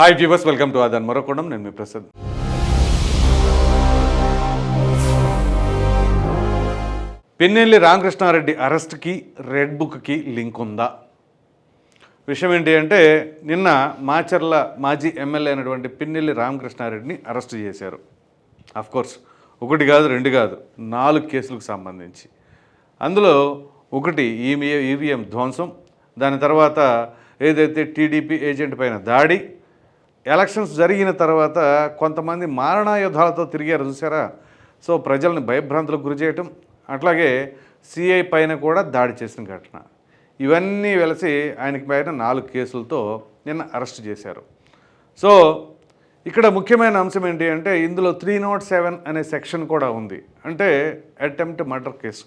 Hi viewers welcome to ఆదాన్ మరొకడం. నేను మీ ప్రసాద్. పిన్నెల్లి రామకృష్ణారెడ్డి అరెస్ట్కి రెడ్ బుక్కి లింక్ ఉందా విషయం ఏంటి అంటే నిన్న మాచర్ల మాజీ ఎమ్మెల్యే అయినటువంటి పిన్నెల్లి రామకృష్ణారెడ్డిని అరెస్ట్ చేశారు. కోర్స్ ఒకటి కాదు రెండు కాదు నాలుగు కేసులకు సంబంధించి. అందులో ఒకటి ఈవీఎం ఈవీఎం ధ్వంసం దాని తర్వాత ఏదైతే టీడీపీ ఏజెంట్ పైన దాడి ఎలక్షన్స్ జరిగిన తర్వాత కొంతమంది మారణాయుధాలతో తిరిగారు చూసారా సో ప్రజల్ని భయభ్రాంతులకు గురి చేయటం అట్లాగే సిఐ పైన కూడా దాడి చేసిన ఘటన. ఇవన్నీ వెలసి ఆయనకి పైన నాలుగు కేసులతో నిన్న అరెస్ట్ చేశారు. సో ఇక్కడ ముఖ్యమైన అంశం ఏంటి అంటే ఇందులో త్రీ నాట్ సెవెన్ అనే సెక్షన్ కూడా ఉంది. అంటే అటెంప్ట్ మర్డర్ కేసు.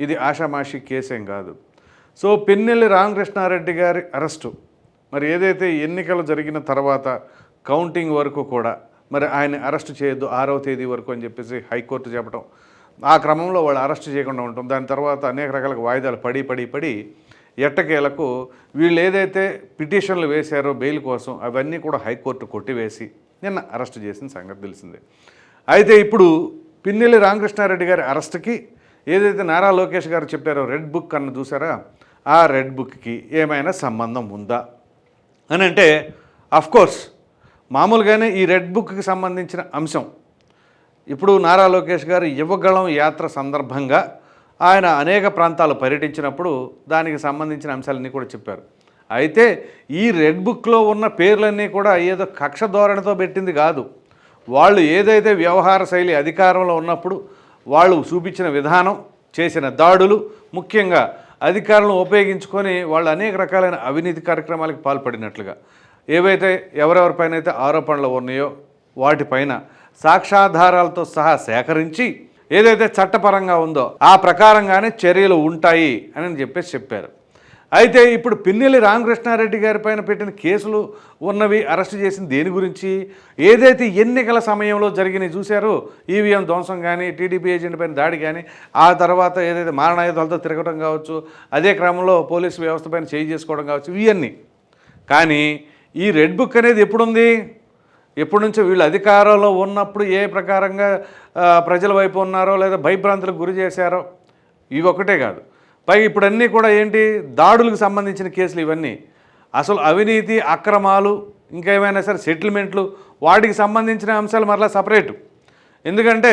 ఇది ఆషామాషి కేసేం కాదు. సో పిన్నెల్లి రామకృష్ణారెడ్డి గారి అరెస్టు. మరి ఏదైతే ఎన్నికలు జరిగిన తర్వాత కౌంటింగ్ వరకు కూడా మరి ఆయన అరెస్ట్ చేయొద్దు ఆరవ తేదీ వరకు అని చెప్పేసి హైకోర్టు చెప్పడం ఆ క్రమంలో వాళ్ళు అరెస్ట్ చేయకుండా ఉంటాం. దాని తర్వాత అనేక రకాల వాయిదాలు పడి పడి పడి ఎట్టకేలకు వీళ్ళు ఏదైతే పిటిషన్లు వేశారో బెయిల్ కోసం అవన్నీ కూడా హైకోర్టు కొట్టివేసి నిన్న అరెస్ట్ చేసిన సంగతి తెలిసిందే. అయితే ఇప్పుడు పిన్నెల్లి రామకృష్ణారెడ్డి గారి అరెస్ట్కి ఏదైతే నారా లోకేష్ గారు చెప్పారో రెడ్ బుక్ అన్న చూసారా? ఆ రెడ్ బుక్కి ఏమైనా సంబంధం ఉందా? అని అంటే కోర్స్ మామూలుగానే ఈ రెడ్ బుక్కి సంబంధించిన అంశం. ఇప్పుడు నారా లోకేష్ గారు యువగళం యాత్ర సందర్భంగా ఆయన అనేక ప్రాంతాలు పర్యటించినప్పుడు దానికి సంబంధించిన అంశాలన్నీ కూడా చెప్పారు. అయితే ఈ రెడ్ బుక్లో ఉన్న పేర్లన్నీ కూడా ఏదో కక్ష ధోరణితో పెట్టింది కాదు. వాళ్ళు ఏదైతే వ్యవహార శైలి అధికారంలో ఉన్నప్పుడు వాళ్ళు చూపించిన విధానం చేసిన దాడులు ముఖ్యంగా అధికారులను ఉపయోగించుకొని వాళ్ళు అనేక రకాలైన అవినీతి కార్యక్రమాలకు పాల్పడినట్లుగా. ఏవైతే ఎవరెవరిపైన అయితే ఆరోపణలు ఉన్నాయో వాటిపైన సాక్ష్యాధారాలతో సహా సేకరించి ఏదైతే చట్టపరంగా ఉందో ఆ ప్రకారంగానే చర్యలు ఉంటాయి అని చెప్పేసి చెప్పారు. అయితే ఇప్పుడు పిన్నెల్లి రామకృష్ణారెడ్డి గారి పైన పెట్టిన కేసులు ఉన్నవి అరెస్ట్ చేసిన దేని గురించి? ఏదైతే ఎన్నికల సమయంలో జరిగినాయి చూశారో ఈవీఎం ధ్వంసం కానీ టీడీపీ ఏజెంట్ పైన దాడి కానీ ఆ తర్వాత ఏదైతే మారణాయుధాలతో తిరగడం కావచ్చు అదే క్రమంలో పోలీసు వ్యవస్థ పైన చేయి చేసుకోవడం కావచ్చు ఇవన్నీ. కానీ ఈ రెడ్ బుక్ అనేది ఎప్పుడుంది? ఎప్పటి నుంచో వీళ్ళు అధికారంలో ఉన్నప్పుడు ఏ ప్రకారంగా ప్రజల వైపు ఉన్నారో లేదా భయభ్రాంతులకు గురి చేశారో ఇవి ఒకటే కాదు. పైగా ఇప్పుడు అన్నీ కూడా ఏంటి? దాడులకు సంబంధించిన కేసులు ఇవన్నీ. అసలు అవినీతి అక్రమాలు ఇంకా ఏమైనా సరే సెటిల్మెంట్లు వాటికి సంబంధించిన అంశాలు మరలా సపరేటు. ఎందుకంటే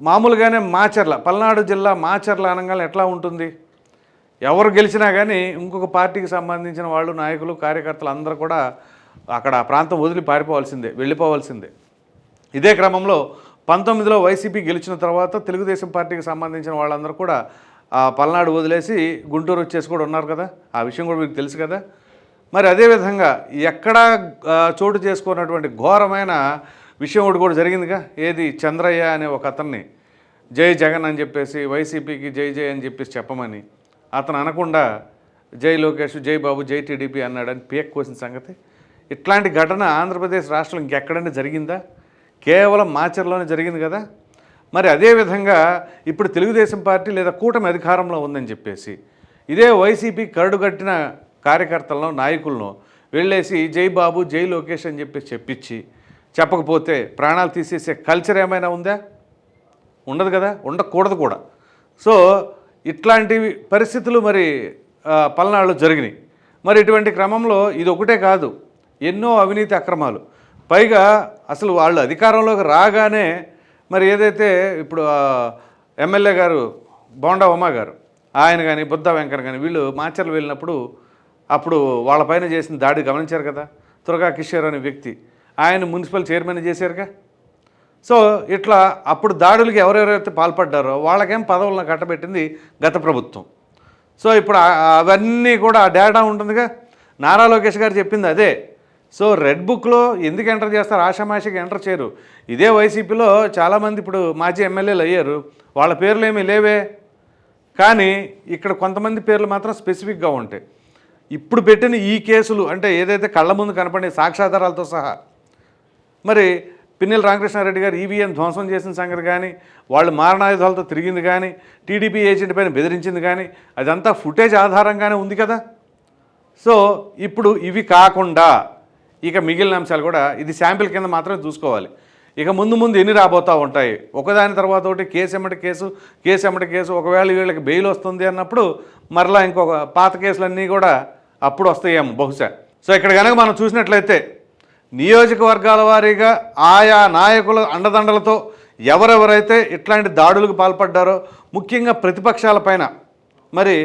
మామూలుగానే మాచర్ల పల్నాడు జిల్లా మాచర్ల అనగానే ఎట్లా ఉంటుంది? ఎవరు గెలిచినా కానీ ఇంకొక పార్టీకి సంబంధించిన వాళ్ళు నాయకులు కార్యకర్తలు అందరూ కూడా అక్కడ ఆ ప్రాంతం వదిలి పారిపోవాల్సిందే వెళ్ళిపోవాల్సిందే. ఇదే క్రమంలో పంతొమ్మిదిలో వైసీపీ గెలిచిన తర్వాత తెలుగుదేశం పార్టీకి సంబంధించిన వాళ్ళందరూ కూడా పల్నాడు వదిలేసి గుంటూరు వచ్చేసి కూడా ఉన్నారు కదా? ఆ విషయం కూడా మీకు తెలుసు కదా? మరి అదేవిధంగా ఎక్కడా చోటు చేసుకున్నటువంటి ఘోరమైన విషయం ఒకటి కూడా జరిగిందిగా? ఏది? చంద్రయ్య అనే ఒక అతన్ని జై జగన్ అని చెప్పేసి వైసీపీకి జై జై అని చెప్పేసి చెప్పమని అతను అనకుండా జై లోకేష్ జై బాబు జై టీడీపీ అన్నాడని పీక్ కోసిన సంగతి. ఇట్లాంటి ఘటన ఆంధ్రప్రదేశ్ రాష్ట్రంలో ఇంకెక్కడైనా జరిగిందా? కేవలం మాచర్లోనే జరిగింది కదా? మరి అదేవిధంగా ఇప్పుడు తెలుగుదేశం పార్టీ లేదా కూటమి అధికారంలో ఉందని చెప్పేసి ఇదే వైసీపీ కరడుగట్టిన కార్యకర్తలను నాయకులను వెళ్ళేసి జై బాబు జై లోకేష్ అని చెప్పేసి చెప్పించి చెప్పకపోతే ప్రాణాలు తీసేసే కల్చర్ ఏమైనా ఉందా? ఉండదు కదా ఉండకూడదు కూడా. సో ఇట్లాంటి పరిస్థితులు మరి పల్నాడులో జరిగినాయి. మరి ఇటువంటి క్రమంలో ఇది ఒకటే కాదు ఎన్నో అవినీతి అక్రమాలు. పైగా అసలు వాళ్ళు అధికారంలోకి రాగానే మరి ఏదైతే ఇప్పుడు ఎమ్మెల్యే గారు బోండా ఉమా గారు ఆయన కానీ బుద్ధ వెంకన్న కానీ వీళ్ళు మాచర్లు వెళ్ళినప్పుడు అప్పుడు వాళ్ళపైన చేసిన దాడి గమనించారు కదా? తురగా కిషోర్ అనే వ్యక్తి ఆయన మున్సిపల్ చైర్మన్ చేశారుగా? సో ఇట్లా అప్పుడు దాడులకి ఎవరెవరైతే పాల్పడ్డారో వాళ్ళకేం పదవులను కట్టబెట్టింది గత ప్రభుత్వం. సో ఇప్పుడు అవన్నీ కూడా ఆ డేటా ఉంటుందిగా? నారా లోకేష్ గారు చెప్పింది అదే. సో రెడ్ బుక్లో ఎందుకు ఎంటర్ చేస్తారు? ఆషామాషికి ఎంటర్ చేయరు. ఇదే వైసీపీలో చాలామంది ఇప్పుడు మాజీ ఎమ్మెల్యేలు అయ్యారు. వాళ్ళ పేర్లు ఏమీ లేవే. కానీ ఇక్కడ కొంతమంది పేర్లు మాత్రం స్పెసిఫిక్గా ఉంటాయి. ఇప్పుడు పెట్టిన ఈ కేసులు అంటే ఏదైతే కళ్ళ ముందు కనపడే సాక్ష్యాధారాలతో సహా మరి పిన్నెల రామకృష్ణారెడ్డి గారు ఈవీఎం ధ్వంసం చేసిన సంగతి కానీ వాళ్ళు మారణాయుధాలతో తిరిగింది కానీ టీడీపీ ఏజెంట్ పైన బెదిరించింది కానీ అదంతా ఫుటేజ్ ఆధారంగానే ఉంది కదా. సో ఇప్పుడు ఇవి కాకుండా ఇక మిగిలిన అంశాలు కూడా ఇది శాంపిల్ కింద మాత్రమే చూసుకోవాలి. ఇక ముందు ముందు ఎన్ని రాబోతూ ఉంటాయి? ఒకదాని తర్వాత ఒకటి కేసు ఎమ్మటి కేసు? కేసు ఎమ్మటి కేసు? ఒకవేళ వీళ్ళకి బెయిల్ వస్తుంది అన్నప్పుడు మరలా ఇంకొక పాత కేసులన్నీ కూడా అప్పుడు వస్తాయేమో బహుశా. సో ఇక్కడ కనుక మనం చూసినట్లయితే నియోజకవర్గాల వారీగా ఆయా నాయకుల అండదండలతో ఎవరెవరైతే ఇట్లాంటి దాడులకు పాల్పడ్డారో ముఖ్యంగా ప్రతిపక్షాలపైన మరి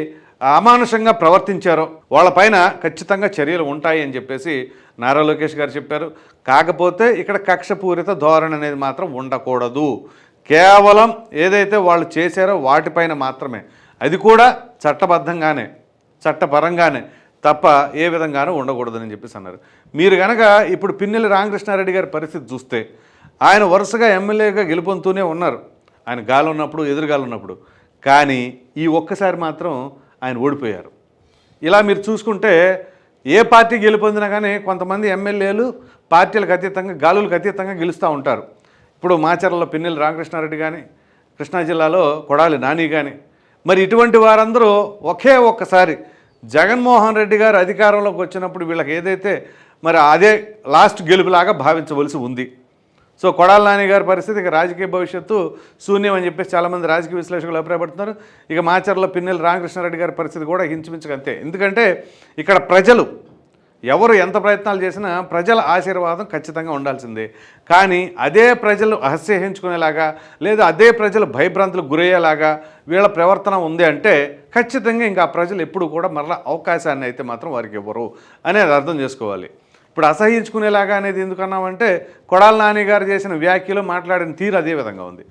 అమానుషంగా ప్రవర్తించారో వాళ్ళపైన ఖచ్చితంగా చర్యలు ఉంటాయి అని చెప్పేసి నారా లోకేష్ గారు చెప్పారు. కాకపోతే ఇక్కడ కక్షపూరిత ధోరణి అనేది మాత్రం ఉండకూడదు. కేవలం ఏదైతే వాళ్ళు చేశారో వాటిపైన మాత్రమే. అది కూడా చట్టబద్ధంగానే చట్టపరంగానే తప్ప ఏ విధంగానూ ఉండకూడదని చెప్పేసి అన్నారు. మీరు కనుక ఇప్పుడు పిన్నెల్లి రామకృష్ణారెడ్డి గారి పరిస్థితి చూస్తే ఆయన వరుసగా ఎమ్మెల్యేగా గెలుపొందుతూనే ఉన్నారు. ఆయన గాలి ఉన్నప్పుడు ఎదురుగాలు ఉన్నప్పుడు. కానీ ఈ ఒక్కసారి మాత్రం ఆయన ఓడిపోయారు. ఇలా మీరు చూసుకుంటే ఏ పార్టీ గెలుపొందినా కానీ కొంతమంది ఎమ్మెల్యేలు పార్టీలకు అతీతంగా గాలులకు అతీతంగా గెలుస్తూ ఉంటారు. ఇప్పుడు మాచర్లలో పిన్నెల్లి రామకృష్ణారెడ్డి కానీ కృష్ణా జిల్లాలో కొడాలి నాని కానీ మరి ఇటువంటి వారందరూ ఒకే ఒక్కసారి జగన్మోహన్ రెడ్డి గారు అధికారంలోకి వచ్చినప్పుడు వీళ్ళకి ఏదైతే మరి అదే లాస్ట్ గెలుపులాగా భావించవలసి ఉంది. సో కొడాల నాని గారి పరిస్థితి ఇక రాజకీయ భవిష్యత్తు శూన్యం అని చెప్పేసి చాలామంది రాజకీయ విశ్లేషకులు అభిప్రాయపడుతున్నారు. ఇక మాచర్లో పిన్నెల రామకృష్ణారెడ్డి గారి పరిస్థితి కూడా హించుమించుకు అంతే. ఎందుకంటే ఇక్కడ ప్రజలు ఎవరు ఎంత ప్రయత్నాలు చేసినా ప్రజల ఆశీర్వాదం ఖచ్చితంగా ఉండాల్సిందే. కానీ అదే ప్రజలు అసహ్యించుకునేలాగా లేదా అదే ప్రజలు భయభ్రాంతులకు గురయ్యేలాగా వీళ్ళ ప్రవర్తన ఉంది అంటే ఖచ్చితంగా ఇంకా ప్రజలు ఎప్పుడు కూడా మరలా అవకాశాన్ని అయితే మాత్రం వారికి ఇవ్వరు అనేది అర్థం చేసుకోవాలి. ఇప్పుడు అసహించుకునేలాగా అనేది ఎందుకన్నామంటే కొడాల నాని గారు చేసిన వ్యాఖ్యలో మాట్లాడిన తీరు అదే విధంగా ఉంది.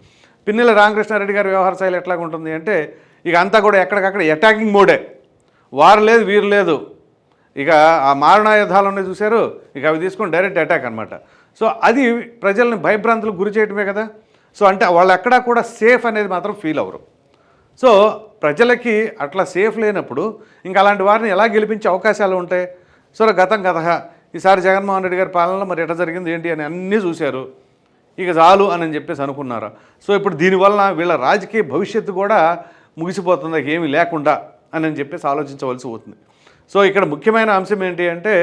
పిన్నెల రామకృష్ణారెడ్డి గారి వ్యవహార శైలి ఎట్లాగ ఉంటుంది అంటే ఇక అంతా కూడా ఎక్కడికక్కడ అటాకింగ్ మోడే వారు లేదు వీరు లేదు. ఇక ఆ మారణాయుధాలు ఉన్నాయి చూశారు ఇక అవి తీసుకొని డైరెక్ట్ అటాక్ అనమాట సో అది ప్రజల్ని భయభ్రాంతులకు గురి చేయటమే కదా. సో అంటే వాళ్ళు ఎక్కడా కూడా సేఫ్ అనేది మాత్రం ఫీల్ అవ్వరు. సో ప్రజలకి అట్లా సేఫ్ లేనప్పుడు ఇంకా అలాంటి వారిని ఎలా గెలిపించే అవకాశాలు ఉంటాయి? సో గతం కథ. ఈసారి జగన్మోహన్ రెడ్డి గారి పాలనలో మరి ఎట్లా జరిగింది ఏంటి అని అన్నీ చూశారు. ఇక చాలు అని చెప్పేసి అనుకున్నారు. సో ఇప్పుడు దీనివల్ల వీళ్ళ రాజకీయ భవిష్యత్తు కూడా ముగిసిపోతుంది ఏమీ లేకుండా అని చెప్పేసి ఆలోచించవలసి అవుతుంది సో ఇక్కడ ముఖ్యమైన అంశం ఏంటి అంటే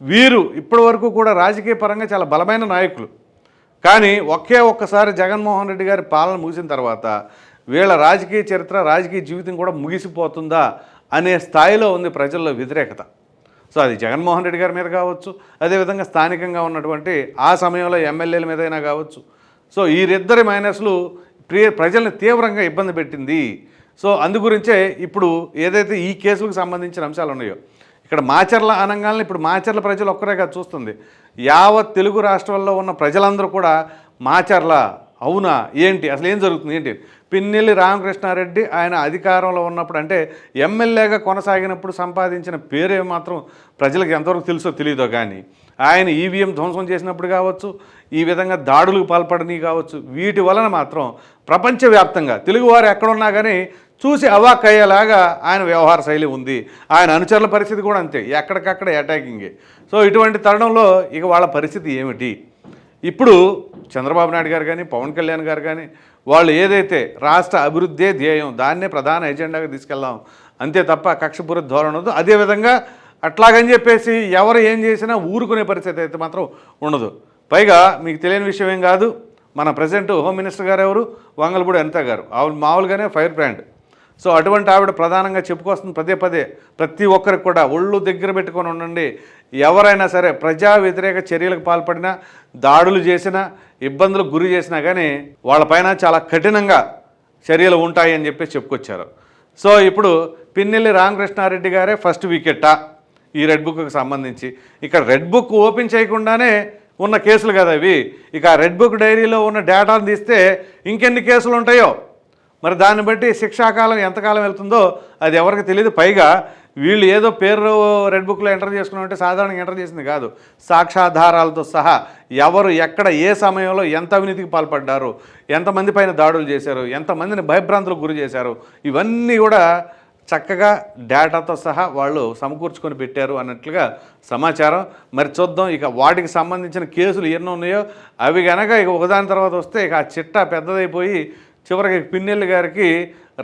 వీరు ఇప్పటి వరకు కూడా రాజకీయ పరంగా చాలా బలమైన నాయకులు. కానీ ఒకే ఒక్కసారి జగన్మోహన్ రెడ్డి గారి పాలన ముగిసిన తర్వాత వీళ్ళ రాజకీయ చరిత్ర రాజకీయ జీవితం కూడా ముగిసిపోతుందా అనే స్థాయిలో ఉంది ప్రజల్లో వ్యతిరేకత. సో అది జగన్మోహన్ రెడ్డి గారి మీద కావచ్చు అదేవిధంగా స్థానికంగా ఉన్నటువంటి ఆ సమయంలో ఎమ్మెల్యేల మీదైనా కావచ్చు. సో వీరిద్దరి మైనస్లు ప్రియ ప్రజల్ని తీవ్రంగా ఇబ్బంది పెట్టింది. సో అందుగురించే ఇప్పుడు ఏదైతే ఈ కేసులకు సంబంధించిన అంశాలు ఉన్నాయో ఇక్కడ మాచర్ల అనగానే ఇప్పుడు మాచర్ల ప్రజలు ఒక్కరే కాదు చూస్తుంది. యావత్ తెలుగు రాష్ట్రాల్లో ఉన్న ప్రజలందరూ కూడా మాచర్ల అవునా? ఏంటి? అసలు ఏం జరుగుతుంది? ఏంటి? పిన్నెల్లి రామకృష్ణారెడ్డి ఆయన అధికారంలో ఉన్నప్పుడు అంటే ఎమ్మెల్యేగా కొనసాగినప్పుడు సంపాదించిన పేరే మాత్రం ప్రజలకు ఎంతవరకు తెలుసో తెలియదో కానీ ఆయన ఈవీఎం ధ్వంసం చేసినప్పుడు కావచ్చు ఈ విధంగా దాడులకు పాల్పడని కావచ్చు వీటి వలన మాత్రం ప్రపంచవ్యాప్తంగా తెలుగువారు ఎక్కడున్నా కానీ చూసి అవాక్ అయ్యేలాగా ఆయన వ్యవహార శైలి ఉంది. ఆయన అనుచరుల పరిస్థితి కూడా అంతే. ఎక్కడికక్కడ అటాకింగే. సో ఇటువంటి తరుణంలో ఇక వాళ్ళ పరిస్థితి ఏమిటి? ఇప్పుడు చంద్రబాబు నాయుడు గారు కానీ పవన్ కళ్యాణ్ గారు కానీ వాళ్ళు ఏదైతే రాష్ట్ర అభివృద్ధే ధ్యేయం దాన్నే ప్రధాన ఎజెండాగా తీసుకెళ్దాం. అంతే తప్ప కక్షపూరిత ధోరణి ఉండదు. అదేవిధంగా అట్లాగని చెప్పేసి ఎవరు ఏం చేసినా ఊరుకునే పరిస్థితి అయితే మాత్రం ఉండదు. పైగా మీకు తెలియని విషయం ఏం కాదు మన ప్రజెంట్ హోమ్ మినిస్టర్ గారు ఎవరు? వంగలపూడి అనిత గారు. ఆవిడ మామూలుగానే ఫైర్ బ్రాండ్. సో అటువంటి ఆవిడ ప్రధానంగా చెప్పుకొస్తుంది పదే పదే. ప్రతి ఒక్కరికి కూడా ఒళ్ళు దగ్గర పెట్టుకొని ఉండండి. ఎవరైనా సరే ప్రజా వ్యతిరేక చర్యలకు పాల్పడినా దాడులు చేసినా ఇబ్బందులకు గురి చేసినా కానీ వాళ్ళపైన చాలా కఠినంగా చర్యలు ఉంటాయి అని చెప్పేసి చెప్పుకొచ్చారు. సో ఇప్పుడు పిన్నెల్లి రామకృష్ణారెడ్డి గారే ఫస్ట్ వికెట్టా ఈ రెడ్ బుక్కి సంబంధించి. ఇక్కడ రెడ్ బుక్ ఓపెన్ చేయకుండానే ఉన్న కేసులు కదా అవి ఇక రెడ్ బుక్ డైరీలో ఉన్న డేటాను తీస్తే ఇంకెన్ని కేసులు ఉంటాయో? మరి దాన్ని బట్టి శిక్షాకాలం ఎంతకాలం వెళ్తుందో అది ఎవరికి తెలియదు పైగా వీళ్ళు ఏదో పేరు రెడ్ బుక్లో ఎంటర్ చేసుకున్నామంటే సాధారణంగా ఎంటర్ చేసింది కాదు. సాక్ష్యాధారాలతో సహా ఎవరు ఎక్కడ ఏ సమయంలో ఎంత అవినీతికి పాల్పడ్డారు ఎంతమంది పైన దాడులు చేశారు ఎంతమందిని భయభ్రాంతులకు గురి చేశారు ఇవన్నీ కూడా చక్కగా డేటాతో సహా వాళ్ళు సమకూర్చుకొని పెట్టారు అన్నట్లుగా సమాచారం. మరి చూద్దాం ఇక వాటికి సంబంధించిన కేసులు ఎన్ని ఉన్నాయో. అవి కనుక ఇక ఒకదాని తర్వాత వస్తే ఇక ఆ చిట్టా పెద్దదైపోయి చివరికి పిన్నెల్లి గారికి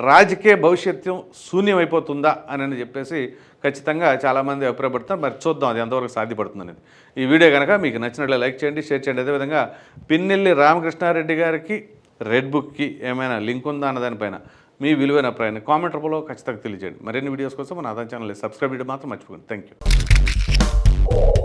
రాజకీయ భవిష్యత్తు శూన్యమైపోతుందా అని చెప్పేసి ఖచ్చితంగా చాలామంది అభిప్రాయపడుతున్నారు. మరి చూద్దాం అది ఎంతవరకు సాధ్యపడుతుందనేది ఈ వీడియో కనుక మీకు నచ్చినట్లే లైక్ చేయండి షేర్ చేయండి. అదేవిధంగా పిన్నెల్లి రామకృష్ణారెడ్డి గారికి రెడ్ బుక్కి ఏమైనా లింక్ ఉందా అన్న దానిపైన మీ విలువైన అభిప్రాయాన్ని కామెంట్ రూపంలో ఖచ్చితంగా తెలియజేయండి. మరిన్ని వీడియోస్ కోసం మన ఆదాయం ఛానల్ సబ్స్క్రైబ్ చేయడం మాత్రం మర్చిపోకండి. Thank you